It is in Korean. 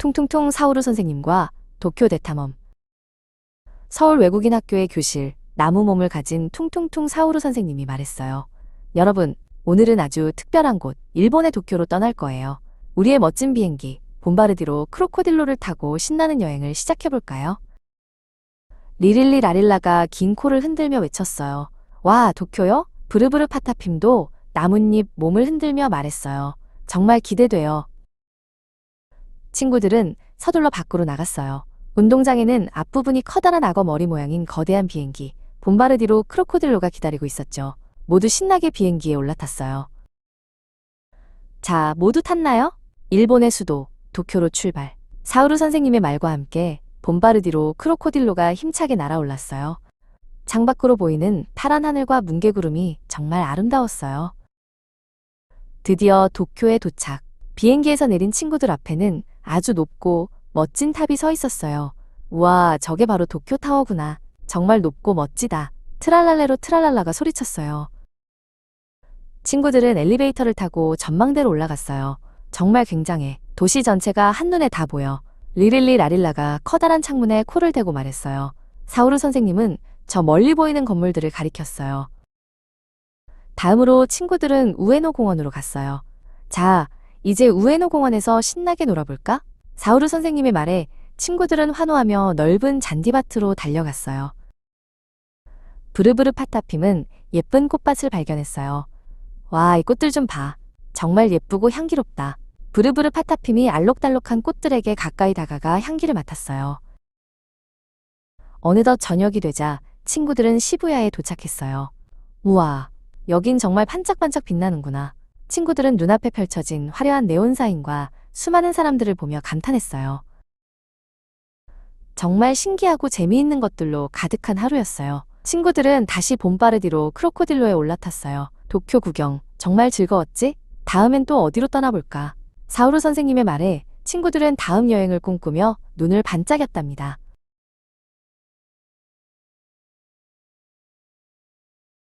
퉁퉁퉁 사우루 선생님과 도쿄 대탐험. 서울 외국인 학교의 교실, 나무 몸을 가진 퉁퉁퉁 사우루 선생님이 말했어요. 여러분, 오늘은 아주 특별한 곳, 일본의 도쿄로 떠날 거예요. 우리의 멋진 비행기, 봄바르디로 크로코딜로를 타고 신나는 여행을 시작해볼까요? 리릴리 라릴라가 긴 코를 흔들며 외쳤어요. 와, 도쿄요? 부르부르 파타핌도 나뭇잎 몸을 흔들며 말했어요. 정말 기대돼요. 친구들은 서둘러 밖으로 나갔어요. 운동장에는 앞부분이 커다란 악어 머리 모양인 거대한 비행기, 봄바르디로 크로코딜로가 기다리고 있었죠. 모두 신나게 비행기에 올라탔어요. 자, 모두 탔나요? 일본의 수도, 도쿄로 출발. 사우루 선생님의 말과 함께 봄바르디로 크로코딜로가 힘차게 날아올랐어요. 창밖으로 보이는 파란 하늘과 뭉게구름이 정말 아름다웠어요. 드디어 도쿄에 도착. 비행기에서 내린 친구들 앞에는 아주 높고 멋진 탑이 서 있었어요. 우와, 저게 바로 도쿄타워구나. 정말 높고 멋지다. 트랄랄레로 트랄랄라가 소리쳤어요. 친구들은 엘리베이터를 타고 전망대로 올라갔어요. 정말 굉장해. 도시 전체가 한눈에 다 보여. 리릴리 라릴라가 커다란 창문에 코를 대고 말했어요. 사우루 선생님은 저 멀리 보이는 건물들을 가리켰어요. 다음으로 친구들은 우에노 공원으로 갔어요. 자, 이제 우에노 공원에서 신나게 놀아볼까? 사우루 선생님의 말에 친구들은 환호하며 넓은 잔디밭으로 달려갔어요. 부르부르 파타핌은 예쁜 꽃밭을 발견했어요. 와, 이 꽃들 좀 봐. 정말 예쁘고 향기롭다. 부르부르 파타핌이 알록달록한 꽃들에게 가까이 다가가 향기를 맡았어요. 어느덧 저녁이 되자 친구들은 시부야에 도착했어요. 우와, 여긴 정말 반짝반짝 빛나는구나. 친구들은 눈앞에 펼쳐진 화려한 네온사인과 수많은 사람들을 보며 감탄했어요. 정말 신기하고 재미있는 것들로 가득한 하루였어요. 친구들은 다시 봄바르디로 크로코딜로에 올라탔어요. 도쿄 구경, 정말 즐거웠지? 다음엔 또 어디로 떠나볼까? 사우루 선생님의 말에 친구들은 다음 여행을 꿈꾸며 눈을 반짝였답니다.